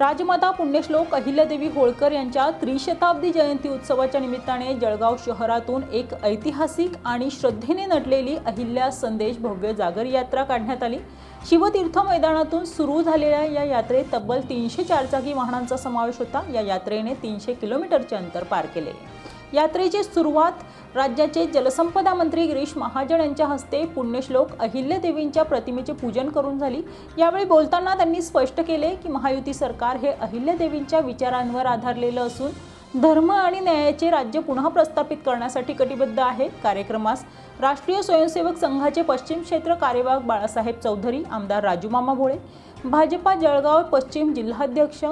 राजमाता पुण्यश्लोक अहिल्यादेवी होळकर यांच्या त्रिशताब्दी जयंती उत्सवाच्या निमित्ताने जळगाव शहरातून एक ऐतिहासिक आणि श्रद्धेने नटलेली अहिल्या संदेश भव्य जागर यात्रा काढण्यात आली. शिवतीर्थ मैदानातून सुरू झालेल्या या यात्रेत तब्बल तीनशे चारचाकी वाहनांचा समावेश होता. या यात्रेने तीनशे किलोमीटरचे अंतर पार केले. यात्रेची सुरुवात राज्याचे जलसंपदा मंत्री गिरीश महाजन यांच्या हस्ते पुण्यश्लोक अहिल्यादेवींच्या प्रतिमेचे पूजन करून झाली. यावेळी बोलताना त्यांनी स्पष्ट केले की महायुती सरकार हे अहिल्यादेवींच्या विचारांवर आधारलेलं असून धर्म आणि न्यायाचे राज्य पुन्हा प्रस्थापित करण्यासाठी कटिबद्ध आहे. कार्यक्रमास राष्ट्रीय स्वयंसेवक संघाचे पश्चिम क्षेत्र कार्यवाहक बाळासाहेब चौधरी आमदार राजूमामा भोळे भाजपा जळगाव पश्चिम जिल्हाध्यक्ष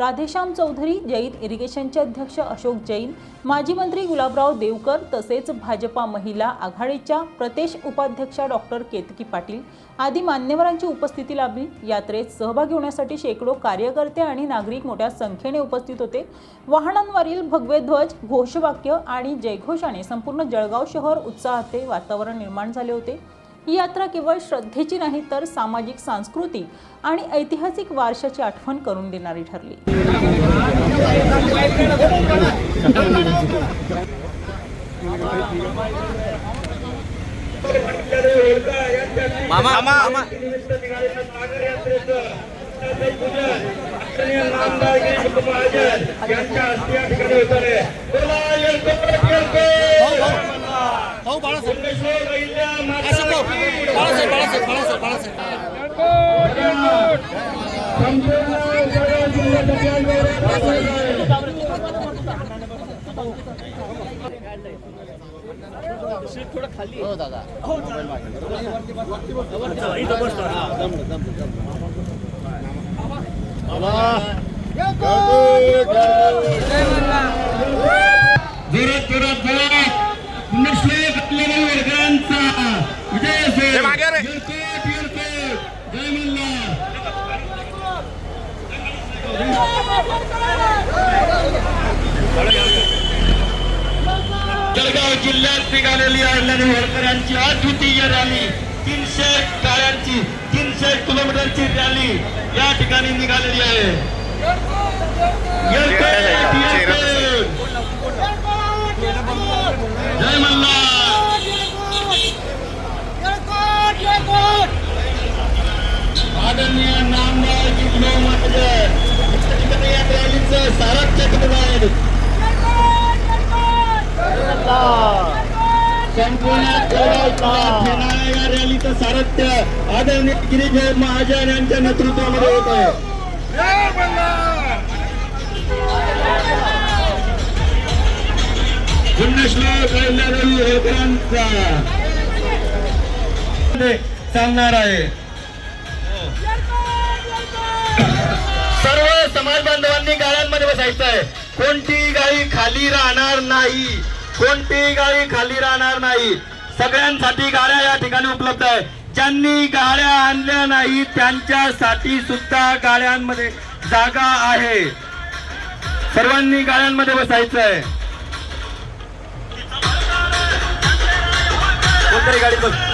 राधेश्याम चौधरी जैन इरिगेशनचे अध्यक्ष अशोक जैन माजी मंत्री गुलाबराव देवकर तसेच भाजपा महिला आघाडीच्या प्रदेश उपाध्यक्षा डॉक्टर केतकी पाटील आदी मान्यवरांची उपस्थिती लाभली. यात्रेत सहभागी होण्यासाठी शेकडो कार्यकर्ते आणि नागरिक मोठ्या संख्येने उपस्थित होते. वाहनांवरील भगवे ध्वज घोषवाक्य आणि जयघोषाने संपूर्ण जळगाव शहर उत्साहाचे वातावरण निर्माण झाले होते. ही यात्रा केवळ श्रद्धेची नाही तर सामाजिक सांस्कृतिक आणि ऐतिहासिक वारशाची आठवण करून देणारी ठरली. मामा. अशोक भाऊ बाळासाहेब बाळासाहेब बाळासाहेब बाळासाहेब. हो दादा जोरात जोरात जोरात जळगाव जिल्ह्यात निघालेली अहिल्यादेवी होळकरांची अद्वितीय रॅली. तीनशे गाड्यांची तीनशे किलोमीटरची रॅली या ठिकाणी निघालेली आहे येळकोट, येळकोट. जय मल्हार आदरणीय नामदार जिल्हा महाराज ठिकाणी या रॅलीचं सारथ्य करत आहेत संपूर्ण या रॅलीचं सारथ्य आदरणीय गिरीजय महाजन यांच्या नेतृत्वामध्ये होत आहे. पुण्यश्लोक होळकरांचा सांगणार आहे. गाड्यांमध्ये आहे कोणतीही गाडी खाली राहणार नाही कोणतीही गाडी खाली राहणार नाही. सगळ्यांसाठी गाड्या या ठिकाणी उपलब्ध आहे ज्यांनी गाड्या आणल्या नाही त्यांच्यासाठी सुद्धा गाड्यांमध्ये जागा आहे. सर्वांनी गाड्यांमध्ये बसायचं आहे कोणतरी गाडी बस.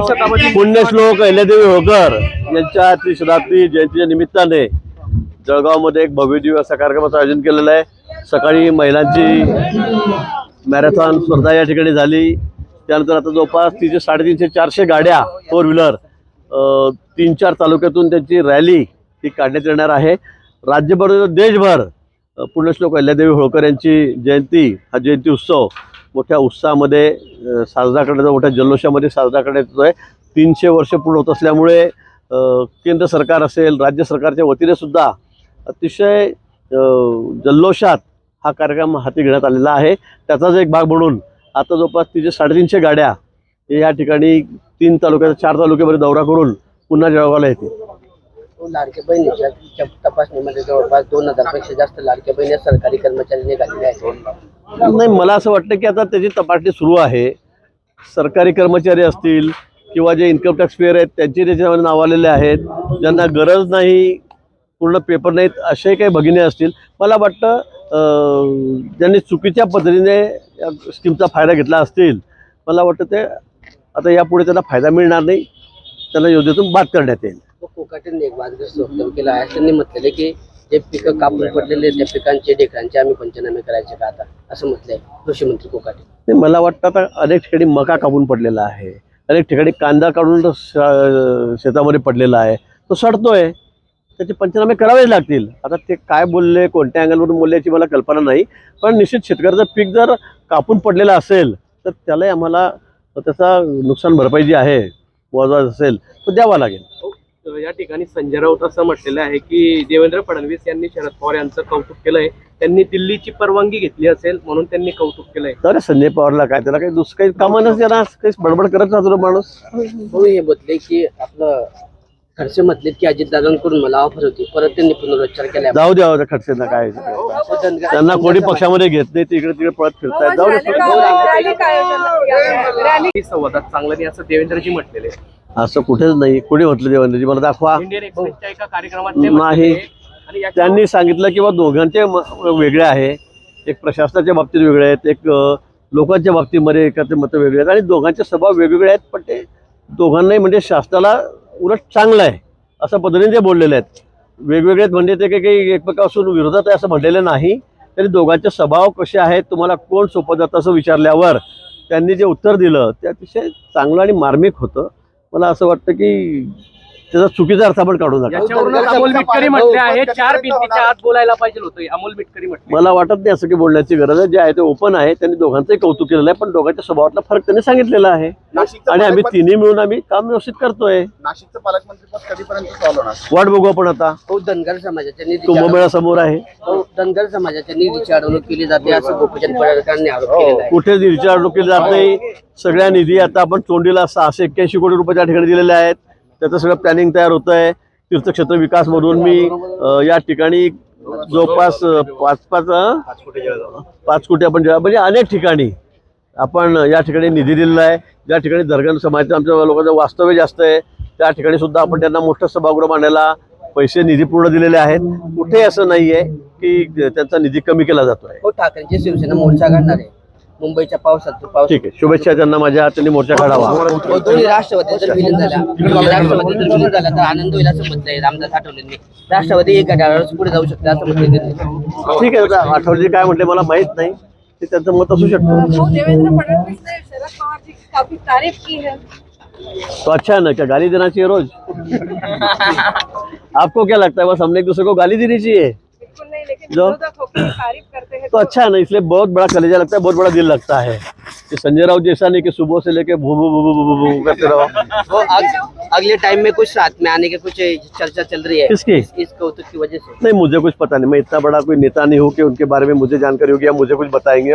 पुण्यश्लोक अहिल्यादेवी होळकर यांच्या त्रिशताब्दी जयंतीच्या निमित्ताने जळगावमध्ये एक भव्यदिव्य असा कार्यक्रमाचं आयोजन केलेलं आहे. सकाळी महिलांची मॅरेथॉन स्पर्धा या ठिकाणी झाली. त्यानंतर आता जवळपास तिचे साडेतीनशे चारशे गाड्या फोर व्हीलर तीन चार तालुक्यातून त्यांची रॅली ही काढण्यात येणार आहे. राज्यभर देशभर पुण्यश्लोक अहिल्यादेवी होळकर यांची जयंती हा जयंती उत्सव मोठ्या उत्साहामध्ये साजरा करण्याचा मोठ्या जल्लोषामध्ये साजरा करण्यात येतो आहे तीनशे वर्ष पूर्ण होत असल्यामुळे केंद्र सरकार असेल राज्य सरकारच्या वतीने सुद्धा अतिशय जल्लोषात हा कार्यक्रम हाती घेण्यात आलेला आहे. त्याचाच एक भाग म्हणून आता जवळपास तिचे साडेतीनशे गाड्या या ठिकाणी तीन तालुक्यात चार तालुक्यामध्ये दौरा करून पुन्हा जळगावला येतील. हो, लाडके बहिणीच्या तपासणीमध्ये जवळपास दोन हजारपेक्षा जास्त लाडक्या बहिणी सरकारी कर्मचारी निघालेले आहेत. नाही मला असं वाटतं की आता त्याची तपासणी सुरू आहे. सरकारी कर्मचारी असतील किंवा जे इन्कम टॅक्स पेअर आहेत त्यांचे त्याच्यामध्ये नाव आलेले आहेत. ज्यांना गरज नाही पूर्ण पेपर नाहीत असे काही भगिनी असतील. मला वाटतं ज्यांनी चुकीच्या पद्धतीने या स्कीमचा फायदा घेतला असतील मला वाटतं ते आता यापुढे त्यांना फायदा मिळणार नाही. त्यांना योजनेतून बाद करण्यात येईल. कोकाटेंनी एक वादग्रस्त वक्तव्य केलं आहे. त्यांनी म्हटलेले की जे पिकं कापून पडलेले त्या पिकांचे ढेकळांचे आम्ही पंचनामे करायचे का आता? असं म्हटलंय कृषी मंत्री कोकाटे. नाही मला वाटतं आता अनेक ठिकाणी मका कापून पडलेला आहे. अनेक ठिकाणी कांदा काढून श- शेतामध्ये पडलेला आहे. तो सडतोय. त्याचे पंचनामे करावेच लागतील. आता ते काय बोलले कोणत्या अँगलवरून बोलले याची मला कल्पना नाही. पण निश्चित शेतकऱ्याचं पीक जर कापून पडलेलं असेल तर त्यालाही आम्हाला त्याचा नुकसान भरपाई जी आहे मोजा असेल तो द्यावा लागेल. या ठिकाणी संजय राऊत असं म्हटलेलं आहे की देवेंद्र फडणवीस यांनी शरद पवार यांचं कौतुक केलंय. त्यांनी दिल्लीची परवानगी घेतली असेल म्हणून त्यांनी कौतुक केलंय. तर संजय पवारला काय? त्याला काही दुसरं काही कामं नसते ना? काही बडबड करत राहतो माणूस? हो हे बोलले की आपलं खर्च म्हटले की अजितदादांकडून मला ऑफर होती. परत त्यांनी पुनरुच्चार केला. जाऊ द्या खडसेंना काय. त्यांना कोणी पक्षामध्ये घेत नाही ते इकडे तिकडे पळत फिरतायत. जाऊ दे. ही संवादात चांगलं नाही असं देवेंद्रजी म्हटलेले. असं कुठेच नाही. कोणी म्हटलं देवेंद्रजी मला दाखवा. नाही. त्यांनी सांगितलं की बा दोघांचे वेगळे आहे. एक प्रशासनाच्या बाबतीत वेगळे आहेत एक लोकांच्या बाबतीमध्ये एकाचे मतं वेगळे आहेत आणि दोघांचे स्वभाव वेगवेगळे आहेत पण ते दोघांनाही म्हणजे शासनाला उलट चांगलं आहे असं पद्धतीने ते बोललेले आहेत. वेगवेगळे आहेत म्हणजे ते काही काही एकमेकापासून विरोधात आहे असं म्हटलेलं नाही. तरी दोघांचे स्वभाव कसे आहेत तुम्हाला कोण सोपं जातं असं विचारल्यावर त्यांनी जे उत्तर दिलं ते अतिशय चांगलं आणि मार्मिक होतं. मला असं वाटतं की त्याचा चुकीचा अर्थ आपण काढू नका. याच्यावरूनच अमोल मिटकरी म्हटले आहे चार भिंतीच्या आत बोलायला पाहिजे होतं अमोल मिटकरी म्हटले. मला वाटत नाही असं की बोलण्याची गरज आहे. जे आहे ते ओपन आहे. त्यांनी दोघांचंही कौतुक केलेलं आहे पण दोघांच्या स्वभावातला फरक त्यांनी सांगितलेला आहे. आणि आम्ही तिन्ही मिळून आम्ही काम व्यवस्थित करतोय. नाशिकचं पालकमंत्री पद कधीपर्यंत चालू होणार? वाट बघू आपण आता. हो धनगर समाजाच्या निधीची कुंभमेळा समोर आहे. हो धनगर समाजाच्या निधीची अडवणूक केली जाते असं गोपीचंद पडळकरांनी आरोप केलेला आहे. कुठेच विचार केली जात नाही? सगळ्या निधी आता आपण चोंडीला सहाशे एक्क्याऐंशी कोटी रुपये त्या ठिकाणी दिलेले आहेत. त्याचं सगळं प्लॅनिंग तयार होत आहे तीर्थक्षेत्र विकास म्हणून मी या ठिकाणी जवळपास पाच पाच पाच कोटी आपण म्हणजे अनेक ठिकाणी आपण या ठिकाणी निधी दिलेला आहे. ज्या ठिकाणी दर्गन समाजाचं आमच्या लोकांचं वास्तव्य जास्त आहे त्या ठिकाणी सुद्धा आपण त्यांना मोठं सभागृह मांडायला पैसे निधी पूर्ण दिलेले आहेत. कुठे असं नाहीये की त्यांचा निधी कमी केला जातोय. हो ठाकरेंची शिवसेना मोर्चा काढणार आहे. मुंबईच्या पावसात पाऊस ठीक आहे. शुभेच्छा त्यांना माझ्या हाताने मोर्चा काढावा. हो, दोन्ही राष्ट्रवादी जर विलीन झाल्या राष्ट्रवादी जर विलीन झाल्या तर आनंद होईल असं म्हटलंय रामदास आठवलेंनी. राष्ट्रवादी एक घड्याळावर पुढे जाऊ शकते असं म्हटलं ठीक आहे आता आठवले काय म्हटले मला माहीत नाही. ते त्यांचं मत असू शकतं. वो देवेंद्र फडणवीस ने शरद पवार जी की काफी तारीफ की है? तो अच्छा है ना क्या गाली देना चाहिए रोज? आपको क्या लगता है बस हमने एक दूसरे को गाली देनी चाहिए? लेकिन जो- तारीफ़ करते हैं तो अच्छा है ना इसलिए बहुत बड़ा कलेजा लगता है बहुत बड़ा दिल लगता है कि संजय राउत जैसा नहीं कि सुबह से लेके भू भू भू भू भू करते रहो। वो अग, अगले टाइम में कुछ रात में आने के कुछ चर्चा चल रही है। किसकी? इस, कौतुक की वजह से। नहीं मुझे कुछ पता नहीं मैं इतना बड़ा कोई नेता नहीं हूँ कि उनके बारे में मुझे जानकारी होगी या मुझे कुछ बताएँगे